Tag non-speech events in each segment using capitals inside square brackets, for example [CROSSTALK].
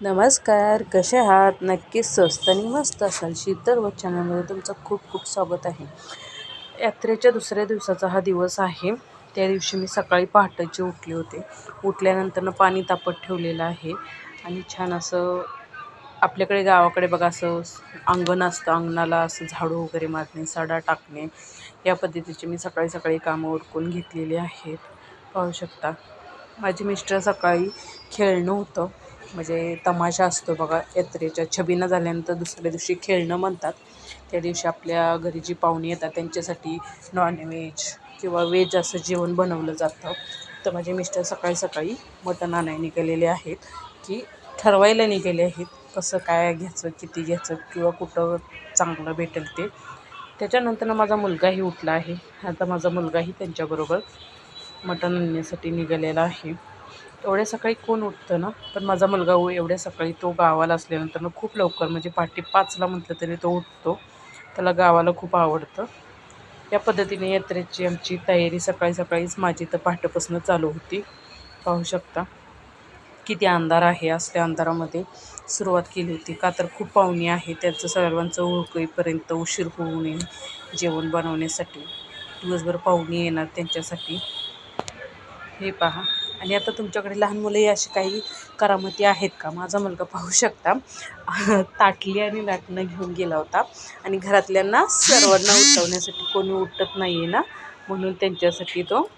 नमस्कार कसे आहात? नक्कीच स्वस्त आणि मस्त असाल. शीतल व चॅनलमध्ये तुमचं खूप खूप स्वागत आहे. यात्रेच्या दुसऱ्या दिवसाचा हा दिवस आहे. त्या दिवशी मी सकाळी पहाटेचे उठले होते. उठल्यानंतरनं पाणी तापत ठेवलेलं आहे आणि छान असं आपल्याकडे गावाकडे बघा असं अंगण असतं. अंगणाला असं झाडू वगैरे मारणे सडा टाकणे. या पद्धतीचे मी सकाळी सकाळी कामं उरकून घेतलेली आहेत. पाहू शकता. माझे मिस्टर सकाळी खेळणं होतं. म्हणजे तमाशा असतो बघा यात्रेच्या. छबिना झाल्यानंतर दुसऱ्या दिवशी खेळणं म्हणतात. त्या दिवशी आपल्या घरी जी पाहुणी येतात त्यांच्यासाठी नॉनव्हेज किंवा व्हेज असं जेवण बनवलं जातं. तर माझे मिस्टर सकाळी सकाळी मटण आणायला निघालेले आहेत की ठरवायला निघाले आहेत कसं काय घ्यायचं किती घ्यायचं किंवा कुठं चांगलं भेटेल ते. त्याच्यानंतर माझा मुलगाही उठला आहे. आता माझा मुलगाही त्यांच्याबरोबर मटण आणण्यासाठी निघालेला आहे. एवढ्या सकाळी कोण उठतं ना? पण माझा मुलगा एवढ्या सकाळी तो गावाला असल्यानंतर खूप लवकर म्हणजे पहाटे पाचला म्हटलं तरी तो उठतो. त्याला गावाला खूप आवडतं. या पद्धतीने यात्रेची आमची तयारी सकाळी सकाळीच माझी तर पहाटेपासून चालू होती. पाहू शकता. किती अंधार आहे असल्या अंधारामध्ये सुरुवात केली होती. का तर खूप पाहुणे आहे त्यांचं सर्वांचं ओळखीपर्यंत उशीर होऊ नये जेवण बनवण्यासाठी. दिवसभर पाहुणे येणार त्यांच्यासाठी. हे पहा. आणि आता तुमच्याकडे लहान मुलंही अशी काही करामती आहेत का? माझा मुलगा पाहू शकता. ताटली आणि लाटणं घेऊन गेला होता. आणि घरातल्यांना सर्वांना उठवण्यासाठी कोणी उठत नाही आहे ना? म्हणून त्यांच्यासाठी तो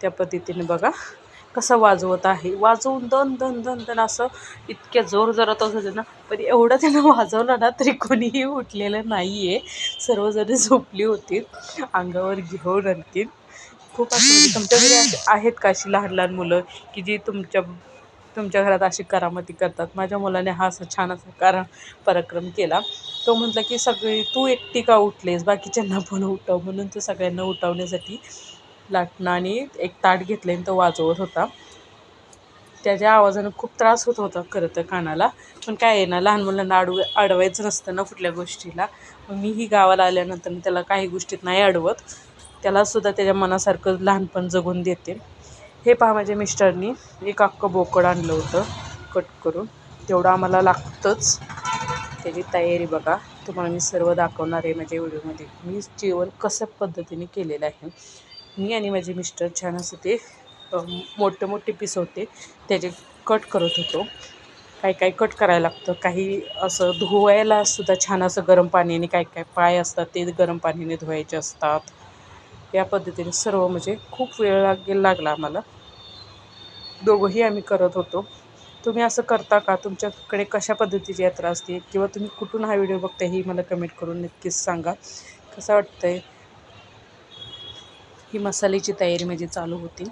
त्या पद्धतीने बघा कसं वाजवत आहे. वाजवून दन दन दन दन असं इतक्या जोर जरात असं ना पण एवढं त्यानं वाजवलं ना तरी कोणीही उठलेलं नाही आहे सर्वजण झोपली होती. अंगावर घेऊन आणखीन खूप असं म्हणजे तुमच्या घरी आहेत का अशी लहान लहान मुलं की जी तुमच्या तुमच्या घरात अशी करामती करतात? माझ्या मुलाने हा असा छान असा करा पराक्रम केला. तो म्हटला की सगळी तू एकटी का उठलेस? बाकीच्यांना पण उठव. म्हणून तो सगळ्यांना उठवण्यासाठी लाटणं आणि एक ताट घेतलं आणि तो वाजवत होता. त्याच्या आवाजानं खूप त्रास होत होता खरं तर कानाला. पण काय आहे ना लहान मुलांना अडव अडवायचं नसतं ना कुठल्या गोष्टीला. मग मीही गावाला आल्यानंतर त्याला काही गोष्टीत नाही अडवत. त्यालासुद्धा त्याच्या मनासारखं लहानपण जगून देते. हे पहा माझ्या मिस्टरनी एक अख्खं बोकड आणलं होतं कट करून. तेवढं आम्हाला लागतंच. त्याची तयारी बघा. तुम्हाला मी सर्व दाखवणार आहे माझ्या व्हिडिओमध्ये. मी जेवण कसं पद्धतीने केलेलं आहे. मी आणि माझे मिस्टर छान असं ते मोठे मोठे पीस होते. त्याचे कट करत होतो. काही काही कट करायला लागतं? काही असं धुवायला सुद्धा छान असं गरम पाण्याने काय काय पाय असतात ते गरम पाण्याने धुवायचे असतात. या पद्धतीने सर्व म्हणजे खूप वेळ लागेल लागला आम्हाला. दोघंही आम्ही करत होतो. तुम्ही असं करता का? तुमच्याकडे कशा पद्धतीची यात्रा असते? किंवा तुम्ही कुठून हा व्हिडिओ बघता ही मला कमेंट करून नक्कीच सांगा. कसं वाटतं आहे ही मसाल्याची तयारी माझी चालू होती.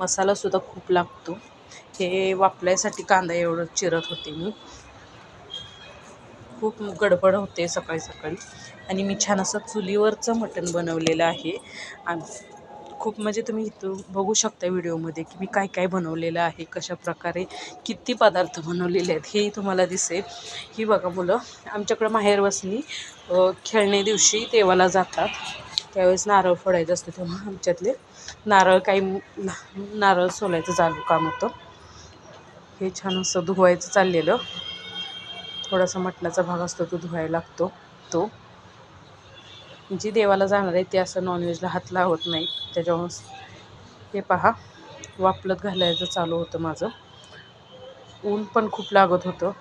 मसालासुद्धा खूप लागतो. हे वापल्यासाठी कांदा एवढं चिरत होते मी. खूप गडबड होते सकाळी सकाळी. आणि मी छान असं चुलीवरचं मटण बनवलेलं आहे. आणि खूप म्हणजे तुम्ही इथं बघू शकता व्हिडिओमध्ये की मी काय काय बनवलेलं आहे कशा प्रकारे किती पदार्थ बनवलेले आहेत हेही तुम्हाला दिसेल. ही बघा मुलं आमच्याकडं माहेरवसनी खेळणे दिवशी देवाला जातात. त्यावेळेस नारळ फोडायचं असतं तेव्हा आमच्यातले. नारळ काही नारळ सोलायचं चालू काम होतं. हे छान असं धुवायचं चाललेलं. थोडासा मटणाचा भाग असतो तो धुवायला लागतो. तो. जी देवाला जाणार आहे ते असं नॉनव्हेजला हात लावत नाही. त्याच्यामुळं हे पहा वापलत घालायचं चालू होतं माझं. ऊन पण खूप लागत होतं.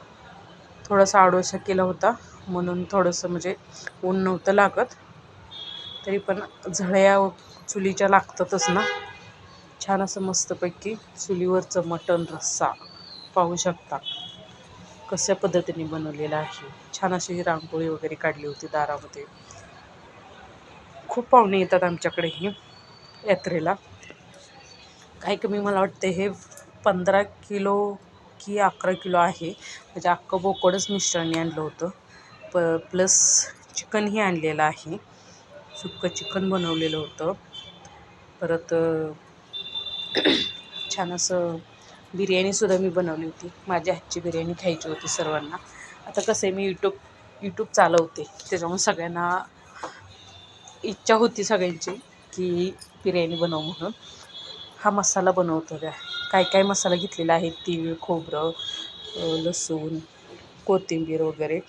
थोडासा आडोसा केला होता म्हणून थोडंसं म्हणजे ऊन नव्हतं लागत. तरी पण झळ्या चुलीच्या लागतातच ना. छान असं मस्तपैकी चुलीवरचं मटण रस्सा. पाहू शकता. कशा पद्धतीने बनवलेलं आहे? छान अशी रांगोळी वगैरे काढली होती दारामध्ये. खूप पाहुणे येतात आमच्याकडेही यात्रेला. काही कमी मला वाटते हे पंधरा किलो की अकरा किलो आहे. म्हणजे अख्खं बोकडच मिस्टरांनी आणलं होतं. प प्लस चिकनही आणलेलं आहे. सुक्कं चिकन बनवलेलं होतं. परत [CLEARS THROAT] छान असं बिर्याणीसुद्धा मी बनवली होती. माझ्या हातची बिर्याणी खायची होती सर्वांना. आता कसं आहे मी यूट्यूब यूट्यूब चालवते. त्याच्यामुळे सगळ्यांना इच्छा होती सगळ्यांची की बिर्याणी बनव म्हणून. हा मसाला बनवतो का काय काय मसाला घेतलेला आहे? तीळ खोबरं लसूण कोथिंबीर वगैरे.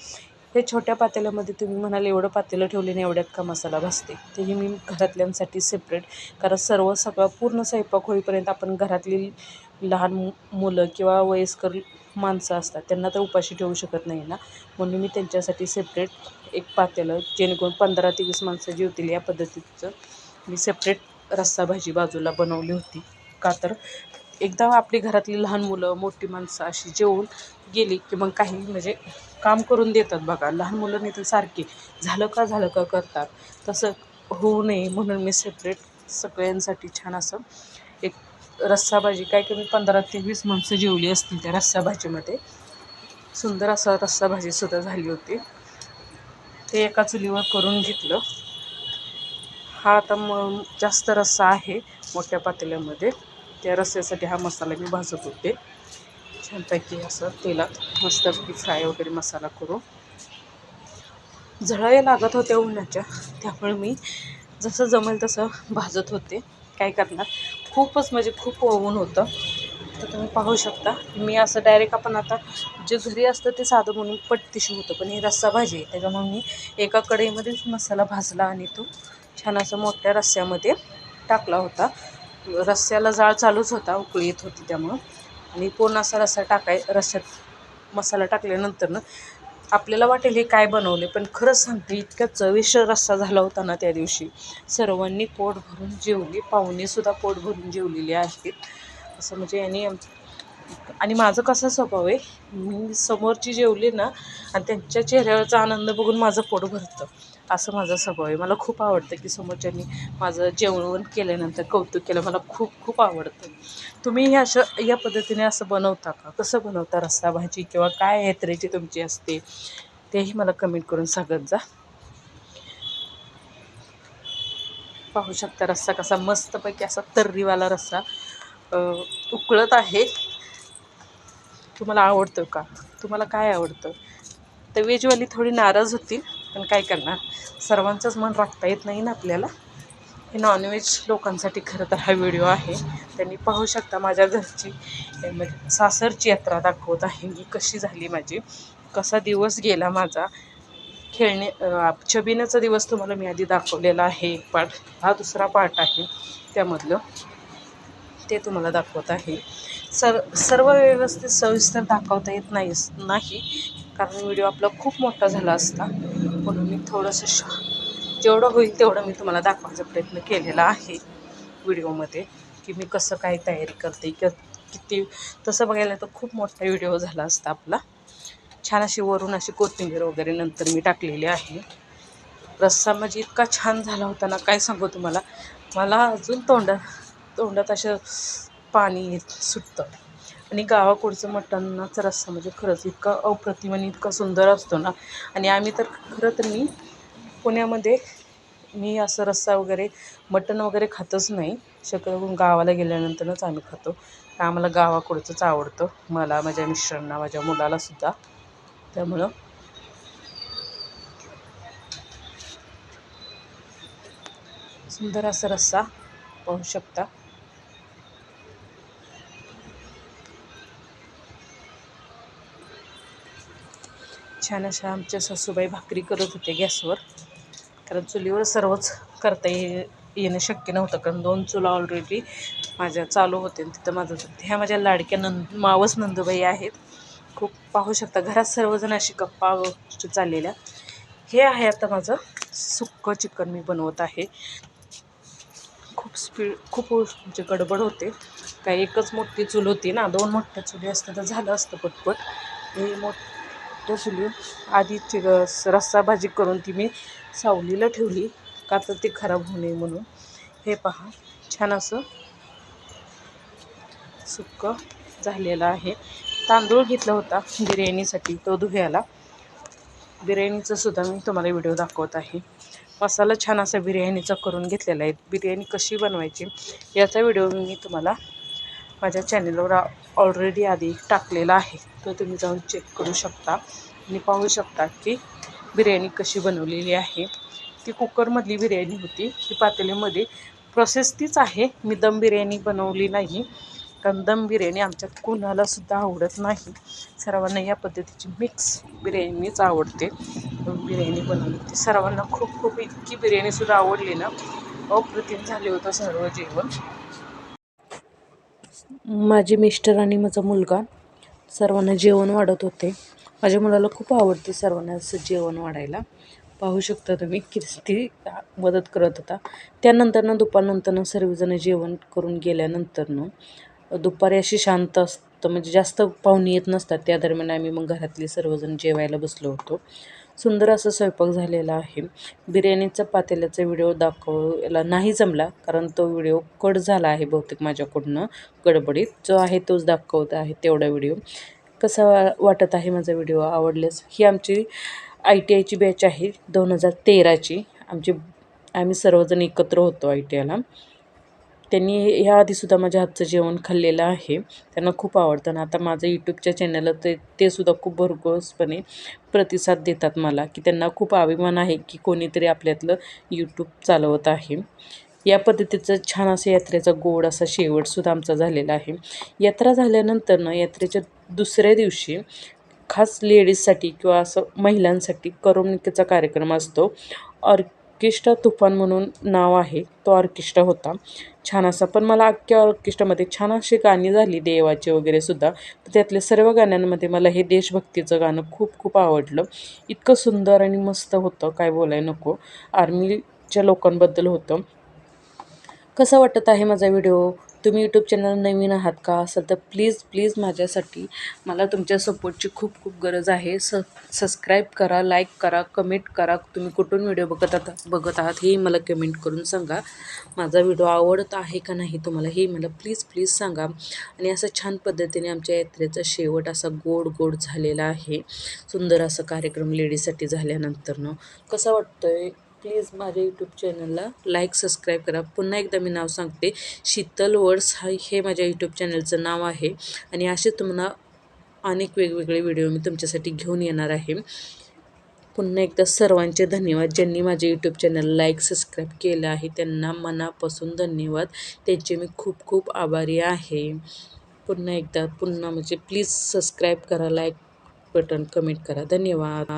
हे छोट्या पातेल्यामध्ये तुम्ही म्हणाल एवढं पातेलं ठेवले एवढ्यात का मसाला भासते तेही मी घरातल्यांसाठी सेपरेट कारण सर्व सगळं पूर्ण स्वयंपाक होईपर्यंत आपण घरातली लहान मु मुलं किंवा वयस्कर माणसं असतात त्यांना तर उपाशी ठेवू शकत नाही ना? म्हणून मी त्यांच्यासाठी सेपरेट एक पातेलं जेणेकरून पंधरा ते वीस माणसं जेवतील या पद्धतीचं मी सेपरेट रस्सा भाजी बाजूला बनवली होती. का तर एकदा आपली घरातली लहान मुलं मोठी माणसं अशी जेवून गेली की मग काही म्हणजे काम करून देतात बघा. लहान मुलं नाही तर सारखी. झालं का झालं का करतात. तसं होऊ नये म्हणून मी सेपरेट सगळ्यांसाठी छान असं एक रस्सा भाजी काय कमी पंधरा ते वीस माणसं जेवली असतील त्या रस्सा भाजीमध्ये सुंदर असा रस्सा भाजीसुद्धा झाली होती. ते एका चुलीवर करून घेतलं. हा आता मग जास्त रस्सा आहे मोठ्या पातेल्यामध्ये. त्या रस्स्यासाठी हा मसाला मी भाजत होते. छानपैकी असं तेलात मस्तपैकी फ्राय वगैरे मसाला करू झळाया लागत होत्या उन्हाच्या त्यामुळे मी जसं जमेल तसं भाजत होते. काय करणार? खूपच म्हणजे खूप ऊन होतं. तर तुम्ही पाहू शकता मी असं डायरेक्ट आपण आता जे घरी असतं ते साधं म्हणून पटदिशी होतं पण हे रस्सा भाजी आहे त्याच्यामुळे मी एका कढईमध्येच मसाला भाजला आणि तो छान असं मोठ्या रस्स्यामध्ये टाकला होता. रस्स्याला जाळ चालूच होता उकळी येत होती त्यामुळं. आणि पूर्ण असा रस्सा टाकाय रस्स्यात मसाला टाकल्यानंतर ना आपल्याला वाटेल हे काय बनवले पण खरंच सांगते इतक्या चविष्ट रस्सा झाला होता ना त्या दिवशी. सर्वांनी पोट भरून जेवली पाहुणेसुद्धा पोट भरून जेवलेले आहेत. असं म्हणजे यांनी आणि माझं कसा स्वभाव आहे मी समोरची जेवली ना आणि त्यांच्या चेहऱ्यावरचा आनंद बघून माझं पोट भरतं. असं माझा स्वभाव आहे. मला खूप आवडतं की समोरच्यांनी माझं जेवण केल्यानंतर कौतुक केलं. मला खूप खूप आवडतं. तुम्ही हे अशा या पद्धतीने असं बनवता का? कसं बनवता? रस्सा भाजी किंवा काय यात्रेची तुमची असते? तेही मला कमेंट करून सांगत जा. पाहू शकता रस्सा कसा मस्तपैकी असा तर्रीवाला रस्सा उकळत आहे. तुम्हाला आवडतं का? तुम्हाला काय आवडतं? तर वेजवाली थोडी नाराज होतील. पण काय करणार? सर्वांचंच मन राखता येत नाही ना आपल्याला. हे नॉनव्हेज लोकांसाठी खरं तर हा व्हिडिओ आहे. त्यांनी पाहू शकता माझ्या घरची. म्हणजे सासरची यात्रा दाखवत आहे मी. कशी झाली माझी? कसा दिवस गेला माझा? खेळणे छबिनाचा दिवस तुम्हाला मी आधी दाखवलेला आहे. एक पार्ट हा दुसरा पार्ट आहे त्यामधलं. ते तुम्हाला दाखवत आहे. सर सर्व व्यवस्थित सविस्तर दाखवता येत नाही नाही. कारण व्हिडिओ आपला खूप मोठा झाला असता. म्हणून मी थोडंसं श जेवढं होईल तेवढं मी तुम्हाला दाखवायचा प्रयत्न केलेला आहे व्हिडिओमध्ये की मी कसं काय तयारी करते क किती तसं बघायला तर खूप मोठा व्हिडिओ झाला असता आपला. छान अशी वरून अशी कोथिंबीर वगैरे नंतर मी टाकलेली आहे. रस्सा म्हणजे इतका छान झाला होता ना काय सांगू तुम्हाला? मला अजून तोंडात तोंडात असं पाणी सुटतं. आणि गावाकडचं मटणाचा रस्सा म्हणजे खरंच इतका अप्रतिम आणि इतका सुंदर असतो ना. आणि आम्ही तर खरं तर मी पुण्यामध्ये मी असं रस्सा वगैरे मटण वगैरे खातच नाही. शक्यतो गावाला गेल्यानंतरच आम्ही खातो. आम्हाला गावाकडचंच आवडतं. मला माझ्या मिस्टरांना माझ्या मुलालासुद्धा त्यामुळं सुंदर असा रस्सा पाहू शकता. छान अशा आमच्या सासूबाई भाकरी करत होते गॅसवर. कारण चुलीवर सर्वच करता ये येणं शक्य नव्हतं. कारण दोन चुला ऑलरेडी माझ्या चालू होते तिथं माझं ह्या माझ्या लाडक्या नंद मावस नंदुबाई आहेत. खूप पाहू शकता घरात सर्वजण अशी गप्पा गोष्टी चाललेल्या. हे आहे आता माझं सुक्कं चिकन मी बनवत आहे. खूप स्पीड खूप म्हणजे गडबड होते. काय एकच मोठी चूल होती ना दोन मोठ्या चुली असतं तर झालं असतं पटपट. हे मोठ्या चुली आधी ती रस्सा भाजी करून ती मी सावलीला ठेवली का तर ती खराब होऊ नये म्हणून. हे पहा छान असं सुक्कं झालेलं आहे. तांदूळ घेतला होता बिर्याणीसाठी तो धुयाला. बिर्याणीचं सुद्धा मी तुम्हाला व्हिडिओ दाखवत आहे. मसाला छान असा बिर्याणीचा करून घेतलेला आहे. बिर्याणी कशी बनवायची याचा व्हिडिओ मी तुम्हाला माझ्या चॅनलवर ऑलरेडी आधी टाकलेला आहे. तो तुम्ही जाऊन चेक करू शकता. आणि पाहू शकता की बिर्याणी कशी बनवलेली आहे. ती कुकरमधली बिर्याणी होती. ही पातेलीमध्ये प्रोसेस तीच आहे. मी दम बिर्याणी बनवली नाही. कारण दम बिर्याणी आमच्यात कुणालासुद्धा आवडत नाही. सर्वांना या पद्धतीची मिक्स बिर्याणीच आवडते. बिर्याणी बनवली. सर्वांना खूप खूप इतकी बिर्याणीसुद्धा आवडली ना. अप्रतिम झाले होतं सर्व जेवण. माझे मिस्टर आणि माझा मुलगा सर्वांना जेवण वाढत होते. माझ्या मुलाला खूप आवडते सर्वांना असं जेवण वाढायला. पाहू शकता तुम्ही किती मदत करत होता. त्यानंतरनं दुपारनंतरनं सर्वजण जेवण करून गेल्यानंतरनं दुपारी अशी शांत असतं म्हणजे जास्त पाहुणे येत नसतात. त्या दरम्यान आम्ही मग घरातले सर्वजण जेवायला बसलो होतो. सुंदर असा स्वयंपाक झालेला आहे. बिर्याणीचा पातेल्याचा व्हिडिओ दाखवायला नाही जमला कारण तो व्हिडिओ कट झाला आहे बहुतेक माझ्याकडनं. गडबडीत जो आहे तोच दाखवत आहे तेवढा व्हिडिओ. कसा वा वाटत आहे माझा व्हिडिओ? आवडल्यास ही आमची आय टी आयची बॅच आहे दोन हजार तेराची. आमची आम्ही सर्वजण एकत्र होतो आय टी आयला. त्यांनी ह्या आधीसुद्धा माझ्या हातचं जेवण खाल्लेलं आहे. त्यांना खूप आवडतं आणि आता माझं यूट्यूबच्या चॅनलला ते ते सुद्धा खूप भरघोसपणे प्रतिसाद देतात मला की त्यांना खूप अभिमान आहे की कोणीतरी आपल्यातलं यूट्यूब चालवत आहे. या पद्धतीचं छान असं यात्रेचा गोड असा शेवटसुद्धा आमचा झालेला आहे. यात्रा झाल्यानंतरनं यात्रेच्या दुसऱ्या दिवशी खास लेडीजसाठी किंवा असं महिलांसाठी करमणुकीचा कार्यक्रम असतो. ऑर्केस्ट्रा तुफान म्हणून नाव आहे तो ऑर्केस्ट्रा होता. छान असा. पण मला अख्ख्या ऑर्केस्ट्रामध्ये छान अशी गाणी झाली देवाची वगैरे सुद्धा. तर त्यातल्या सर्व गाण्यांमध्ये मला हे देशभक्तीचं गाणं खूप खूप आवडलं. इतकं सुंदर आणि मस्त होतं काय बोलाय नको. आर्मीच्या लोकांबद्दल होतं. कसं वाटत आहे माझा व्हिडिओ? तुम्ही यूट्यूब चॅनल नवीन आहात का असाल तर प्लीज प्लीज माझ्यासाठी मला तुमच्या सपोर्टची खूप खूप गरज आहे. स सबस्क्राईब करा लाईक करा कमेंट करा. तुम्ही कुठून व्हिडिओ बघत आता बघत आहात हेही मला कमेंट करून सांगा. माझा व्हिडिओ आवडत आहे का नाही तुम्हाला हे मला प्लीज प्लीज सांगा. आणि असं छान पद्धतीने आमच्या यात्रेचा शेवट असा गोड गोड झालेला आहे. सुंदर असा कार्यक्रम लेडीजसाठी झाल्यानंतरनं. कसा वाटतं आहे प्लीज माझ्या यूट्यूब चॅनलला लाईक सबस्क्राईब करा. पुन्हा एकदा मी नाव सांगते. शीतल वर्ड्स हा हे माझ्या यूट्यूब चॅनलचं नाव आहे. आणि असे तुम्हाला अनेक वेगवेगळे व्हिडिओ मी तुमच्यासाठी घेऊन येणार आहे. पुन्हा एकदा सर्वांचे धन्यवाद. ज्यांनी माझे यूट्यूब चॅनल लाईक सबस्क्राईब केलं आहे त्यांना मनापासून धन्यवाद. त्यांचे मी खूप खूप आभारी आहे. पुन्हा एकदा पुन्हा म्हणजे प्लीज सबस्क्राईब करा लाईक बटन कमेंट करा. धन्यवाद.